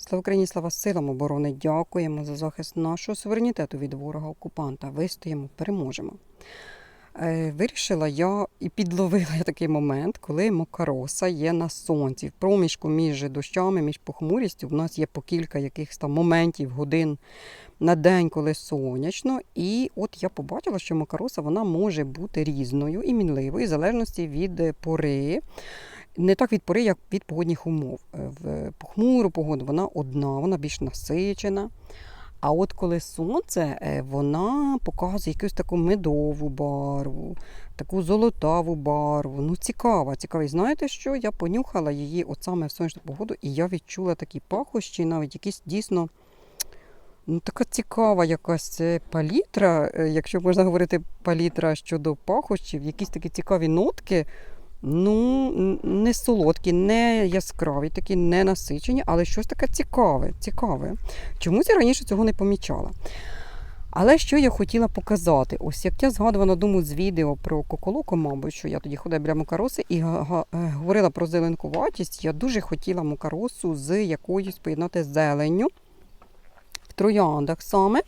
Слава Україні, слава силам оборони! Дякуємо за захист нашого суверенітету від ворога окупанта. Вистоїмо, переможемо. Е, Вирішила я і підловила я такий момент, коли мокароса є на сонці. В проміжку між дощами, між похмурістю, в нас є по кілька якихось там моментів, годин на день, коли сонячно. І от я побачила, що макароса вона може бути різною і мінливою, в залежності від пори. Не так від пори, як від погодних умов. Е, В похмуру погоду вона одна, вона більш насичена. А от коли сонце, е, вона показує якусь таку медову барву, таку золотаву барву. Ну, цікава, цікава. І знаєте що? Я понюхала її от саме в сонячну погоду, і я відчула такі пахощі, навіть якісь дійсно. Ну, така цікава якась е, палітра, якщо можна говорити палітра щодо пахощів, якісь такі цікаві нотки. Ну, не солодкі, не яскраві, такі не насичені, але щось таке цікаве. цікаве. Чомусь я раніше цього не помічала. Але що я хотіла показати? Ось як я згадувала думаю, з відео про коколоко, мабуть, що я тоді ходила біля мукароси і е, говорила про зеленкуватість. Я дуже хотіла мукаросу з якоюсь поєднати зеленню в трояндах саме.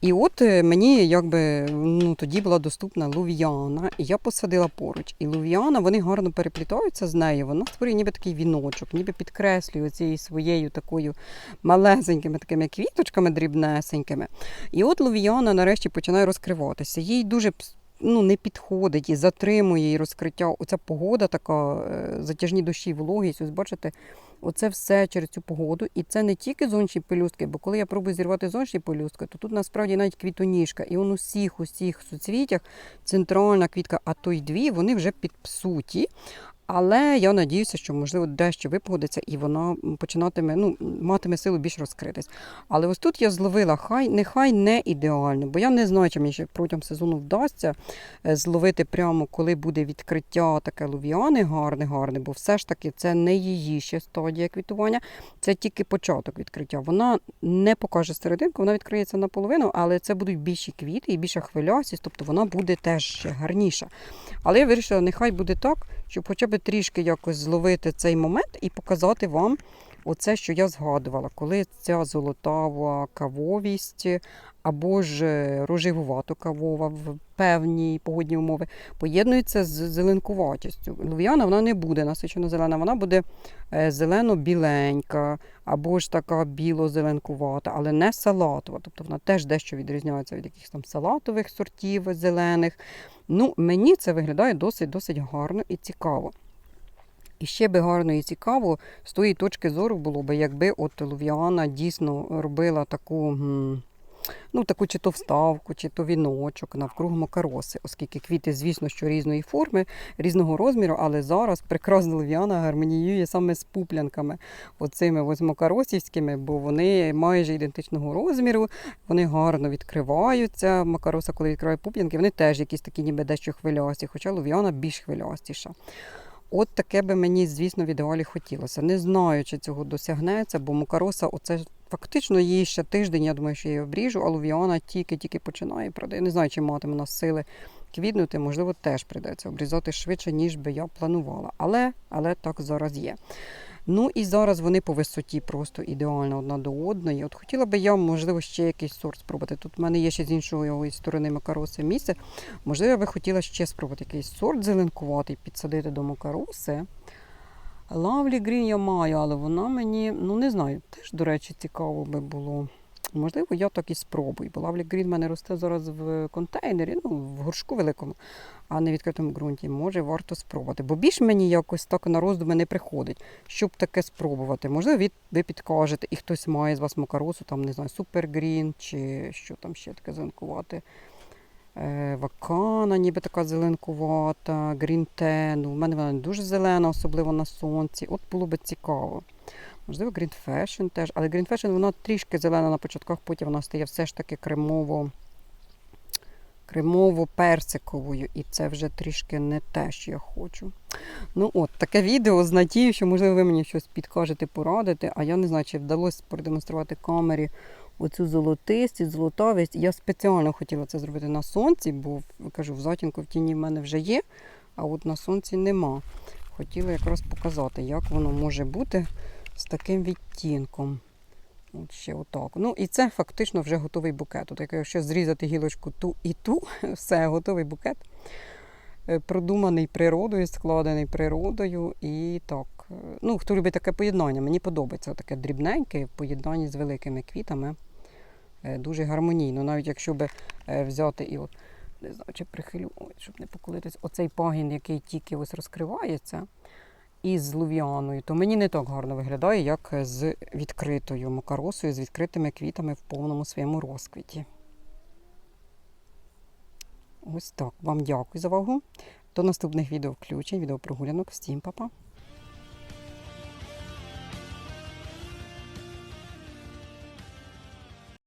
І от е, мені якби ну, тоді була доступна лув'яна, і я посадила поруч. І лув'яна, вони гарно переплітаються з нею. Вона створює ніби такий віночок, ніби підкреслює цією своєю такою малесенькими такими квіточками дрібнесенькими. І от лув'яна нарешті починає розкриватися. Їй дуже ну, не підходить і затримує її розкриття. Оця погода така, е, затяжні дощі, вологість. Ось бачите, Оце все через цю погоду. І це не тільки зонші пелюстки, бо коли я пробую зірвати зонші пелюстки, то тут насправді навіть квітоніжка. І он усіх, усіх суцвітях центральна квітка, а то й дві, вони вже підпсуті. Але я надіюся, що можливо дещо випогодиться і вона м, починатиме, ну, матиме силу більш розкритись. Але ось тут я зловила хай, нехай не ідеально, бо я не знаю, чи мені ще протягом сезону вдасться е, зловити прямо, коли буде відкриття таке лувіани гарне, гарне, бо все ж таки це не її ще стадія квітування, це тільки початок відкриття. Вона не покаже серединку, вона відкриється наполовину, але це будуть більші квіти і більша хвилястість, тобто вона буде теж ще гарніша. Але я вирішила, нехай буде так, щоб хоча б трішки якось зловити цей момент і показати вам оце, що я згадувала, коли ця золотава кавовість або ж е, рожевувато кавова в певні погодні умови поєднується з зеленкуватістю. Лув'яна вона не буде насичено зелена, вона буде е, зелено-біленька або ж така біло-зеленкувата, але не салатова. Тобто вона теж дещо відрізняється від якихось там салатових сортів зелених. Ну, мені це виглядає досить-досить гарно і цікаво. І ще би гарно і цікаво з тої точки зору було би, якби от Лувіана дійсно робила таку, ну, таку чи то вставку, чи то віночок навкруг макароси, оскільки квіти, звісно, що різної форми, різного розміру, але зараз прекрасна Лувіана гармоніює саме з пуплянками, оцими ось макаросівськими, бо вони майже ідентичного розміру, вони гарно відкриваються. Макароса, коли відкриває пуплянки, вони теж якісь такі ніби дещо хвилясті, хоча Лувіана більш хвилястіша. От таке би мені, звісно, в ідеалі хотілося. Не знаю, чи цього досягнеться, бо Мукароса, оце фактично їй ще тиждень, я думаю, що її обріжу, а лувіона тільки-тільки починає. продає. не знаю, чи матиме нас сили квітнути, можливо, теж прийдеться обрізати швидше, ніж би я планувала. Але, але так зараз є. Ну і зараз вони по висоті просто ідеально одна до одної. От хотіла би я, можливо, ще якийсь сорт спробувати. Тут в мене є ще з іншої сторони макароси місце. Можливо, я би хотіла ще спробувати якийсь сорт зеленкуватий, підсадити до макароси. Лавлі Грін я маю, але вона мені, ну не знаю, теж, до речі, цікаво би було. Можливо, я так і спробую, бо Лавлі Грін в мене росте зараз в контейнері, ну, в горшку великому, а не в відкритому ґрунті. Може, варто спробувати. Бо більш мені якось так на роздуми не приходить, щоб таке спробувати. Можливо, ви підкажете, і хтось має з вас макаросу, там, не знаю, супергрін, чи що там ще таке зеленкувати. Е, Вакана, ніби така зеленкувата, грінтен. У мене вона не дуже зелена, особливо на сонці. От було би цікаво. Можливо, Fashion теж. Але Fashion вона трішки зелена на початках, потім вона стає все ж таки кремово, кремово-персиковою. І це вже трішки не те, що я хочу. Ну от, таке відео з надією, що, можливо, ви мені щось підкажете, порадите. А я не знаю, чи вдалося продемонструвати камері оцю золотистість, золотавість. Я спеціально хотіла це зробити на сонці, бо кажу, в затінку в тіні в мене вже є, а от на сонці нема. Хотіла якраз показати, як воно може бути з таким відтінком. От ще отак. Ну і це фактично вже готовий букет. От якщо зрізати гілочку ту і ту, все, готовий букет. Е, Продуманий природою, складений природою. І так. е, Ну, хто любить таке поєднання, мені подобається таке дрібненьке в поєднанні з великими квітами. Е, Дуже гармонійно. Навіть якщо би е, взяти і от, не знаю, чи прихилю, щоб не поколитись, оцей пагін, який тільки ось розкривається, із лувіаною, то мені не так гарно виглядає, як з відкритою макаросою, з відкритими квітами в повному своєму розквіті. Ось так. Вам дякую за увагу. До наступних відео включень, відеопрогулянок. Всім па-па!